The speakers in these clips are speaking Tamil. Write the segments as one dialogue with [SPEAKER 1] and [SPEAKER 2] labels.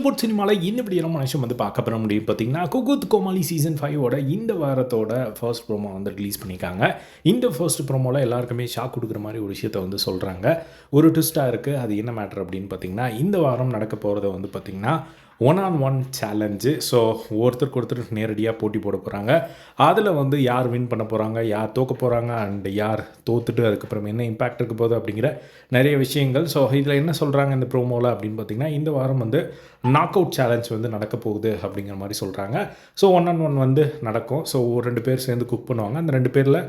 [SPEAKER 1] ஸ்போர்ட் சினிமாவில் இந்த இப்படியான மனுஷன் வந்து பார்க்க போகிற முடியும் பார்த்தீங்கன்னா குகுத் கோமாளி சீசன் ஃபைவோட இந்த வாரத்தோட ஃபர்ஸ்ட் ப்ரோமோ வந்து ரிலீஸ் பண்ணியிருக்காங்க. இந்த ஃபர்ஸ்ட் ப்ரோமோவில் எல்லாருக்குமே ஷாக் கொடுக்குற மாதிரி ஒரு விஷயத்த வந்து சொல்கிறாங்க ஒரு ட்விஸ்ட்டாக இருக்குது அது என்ன மேட்ரு அப்படின்னு பார்த்தீங்கன்னா இந்த வாரம் நடக்க போகிறத வந்து பார்த்திங்கன்னா one on one challenge so ஒருத்தருக்கு ஒருத்தர் நேரடியாக போட்டி போட போகிறாங்க அதில் வந்து யார் வின் பண்ண போகிறாங்க யார் தோக்க போகிறாங்க அண்ட் யார் தோத்துட்டு அதுக்கப்புறம் என்ன இம்பேக்ட் இருக்க போகுது அப்படிங்கிற நிறைய விஷயங்கள். ஸோ இதில் என்ன சொல்கிறாங்க இந்த ப்ரோமோவில் அப்படின்னு பார்த்தீங்கன்னா இந்த வாரம் வந்து நாக் அவுட் சேலஞ்ச் வந்து நடக்க போகுது அப்படிங்கிற மாதிரி சொல்கிறாங்க ஸோ ஒன் ஆன் ஒன் வந்து நடக்கும். ஸோ ஒரு ரெண்டு பேர் சேர்ந்து குக் பண்ணுவாங்க. அந்த ரெண்டு பேரில்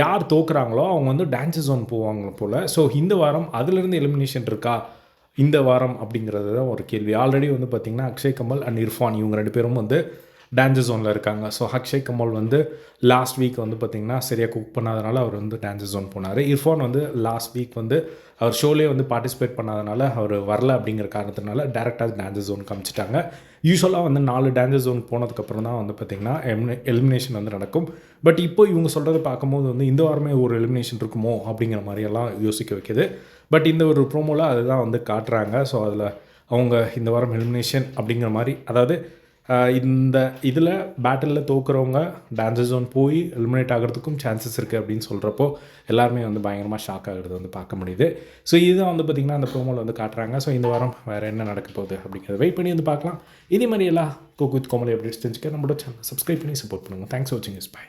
[SPEAKER 1] யார் தோக்குறாங்களோ அவங்க வந்து டான்ஸஸ் ஒன் போவாங்க போல். ஸோ இந்த வாரம் அதுலேருந்து எலிமினேஷன் இருக்கா இந்த வாரம் அப்படிங்கிறது தான் ஒரு கேள்வி. ஆல்ரெடி வந்து பார்த்திங்கன்னா அக்ஷய் கமல் அண்ட் இர்ஃபான் இவங்க ரெண்டு பேரும் வந்து டான்ஸ் ஜோனில் இருக்காங்க. ஸோ அக்ஷய் கமல் வந்து லாஸ்ட் வீக் வந்து பார்த்திங்கன்னா சரியாக குக் பண்ணாதனால அவர் வந்து டான்ஸ் ஜோன் போனார். இர்ஃபான் வந்து லாஸ்ட் வீக் வந்து அவர் ஷோலேயே வந்து பார்ட்டிசிபேட் பண்ணாதனால அவர் வரல அப்படிங்கிற காரணத்தினால டேரெக்டாக டான்ஸ் ஜோன் காமிச்சிட்டாங்க யூஸ்வலாக வந்து நாலு டான்ஸ் ஜோன் போனதுக்கப்புறம் தான் வந்து பார்த்திங்கன்னா எலிமினேஷன் வந்து நடக்கும். பட் இப்போ இவங்க சொல்கிறத பார்க்கும்போது வந்து இந்த வாரமே ஒரு எலிமினேஷன் இருக்குமோ அப்படிங்கிற மாதிரியெல்லாம் யோசிக்க வைக்கிது. பட் இந்த ஒரு ப்ரோமோவில் அதுதான் வந்து காட்டுறாங்க. ஸோ அதில் அவங்க இந்த வாரம் எலிமினேஷன் அப்படிங்கிற மாதிரி அதாவது இந்த இதில் பேட்டிலில் தோக்குறவங்க டான்ஸர் ஜோன் போய் எலிமினேட் ஆகிறதுக்கும் சான்சஸ் இருக்குது அப்படின்னு சொல்கிறப்போ எல்லாருமே வந்து பயங்கரமாக ஷாக் ஆகிறது வந்து பார்க்க முடியுது. ஸோ இதுதான் வந்து பார்த்திங்கன்னா அந்த ப்ரோமோவில் வந்து காட்டுறாங்க. ஸோ இந்த வாரம் வேறு என்ன நடக்க போகுது அப்படிங்கிறத வெயிட் பண்ணி வந்து பார்க்கலாம். இதே மாதிரி எல்லாம் கோகுத் கோமலி அப்டேட்ஸ் தெரிஞ்சுக்க நம்மளோட சேனல் சப்ஸ்கிரைப் பண்ணி சப்போர்ட் பண்ணுங்கள் தேங்க்ஸ் ஃபார் வாட்சிங் இஸ் பை